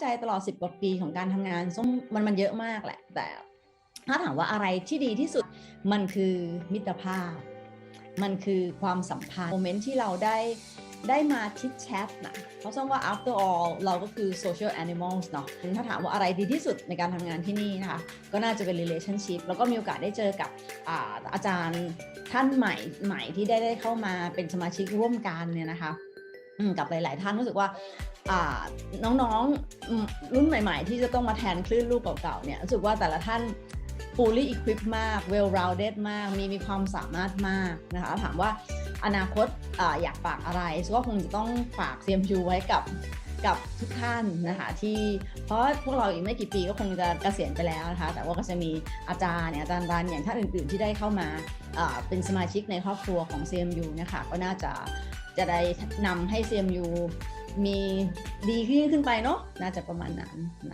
ใจตลอด 10กว่าปีของการทำงานส้มมันมันเยอะมากแหละ แต่ถ้าถามว่าอะไรที่ดีที่สุดมันคือมิตรภาพ มันคือความสัมพันธ์โมเมนต์ที่เราได้ได้มาทิดแชทนะเพราะส้มว่า after all เราก็คือ social animals เนาะถ้าถามว่าอะไรดีที่สุดในการทำงานที่นี่นะคะ ก็น่าจะเป็น relationship แล้วก็มีโอกาสได้เจอกับอาอาจารย์ท่านใหม่ใหม่ที่ได้ได้เข้ามาเป็นสมาชิกร่วมกันเนี่ยนะคะ กับหลาย ๆ ท่านรู้สึกว่าน้องๆรุ่นใหม่ ๆ ที่จะต้องมาแทนคลื่นลูกเก่า ๆ เนี่ยรู้สึกว่าแต่ละท่าน fully equipped มาก well rounded มาก มีมีความสามารถมากนะคะ ถามว่าอนาคตอาอยากฝากอะไรก็คงจะต้องฝาก CMU ไว้กับกับทุกท่านนะคะที่เพราะพวกเราอีกไม่กี่ปีก็คงจะเกษียณไปแล้วนะคะแต่ว่าก็จะมีอาจารย์เนี่ยอาจารย์รันอย่างท่านอื่น ๆ ที่ได้เข้ามาาเป็นสมาชิกในครอบครัวของ CMU นะคะก็น่าจะ จะได้นำให้ CMU มีดีขึ้นขึ้นไปเนาะน่าจะประมาณนั้นนะ